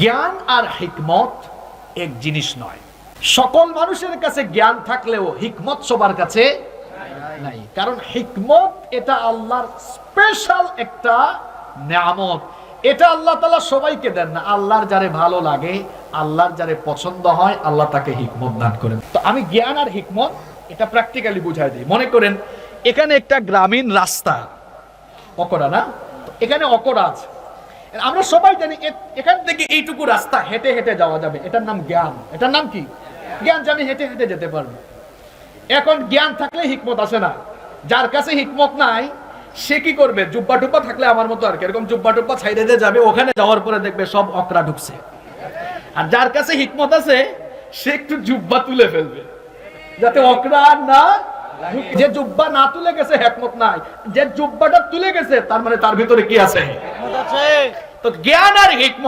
জ্ঞান আর হিকমত এক জিনিস নয়। সকল মানুষের কাছে জ্ঞান থাকলেও হিকমত সবার কাছে নাই। কারণ হিকমত এটা আল্লাহর স্পেশাল একটা নিয়ামত। এটা আল্লাহ তালা সবাইকে দেন না। আল্লাহর যারে ভালো লাগে, আল্লাহর যারে পছন্দ হয়, আল্লাহ তাকে হিকমত দান করেন। তো আমি জ্ঞান আর হিকমত এটা প্র্যাকটিক্যালি বুঝাই দিই। মনে করেন, এখানে একটা গ্রামীণ রাস্তা অকরা না? এখানে অকরা আছে। আমরা সবাই জানি এখান থেকে এইটুকু রাস্তা হেঁটে হেঁটে যাওয়া যাবে। এটার নাম জ্ঞান। এটার নাম কি? জ্ঞান যে আমি হেঁটে হেঁটে যেতে পারব। এখন জ্ঞান থাকলে হিকমত আসে না। যার কাছে হিকমত নাই, সে কি করবে? জুব্বা টুব্বা থাকলে আমার মতো আর কি। এরকম জুব্বা টুব্বা ছাইড়ে দিয়ে যাবে, ওখানে যাওয়ার পরে দেখবে সব অকরা ঢুকছে। আর যার কাছে হিকমত আছে, সে একটু জুব্বা তুলে ফেলবে। যাতে অকরা না যে জুব্বা না তুলে গেছে, হেকমত নাই। যে জুব্বাটা তুলে গেছে, তার মানে তার ভিতরে কি আছে। তো জ্ঞান আর হিকমত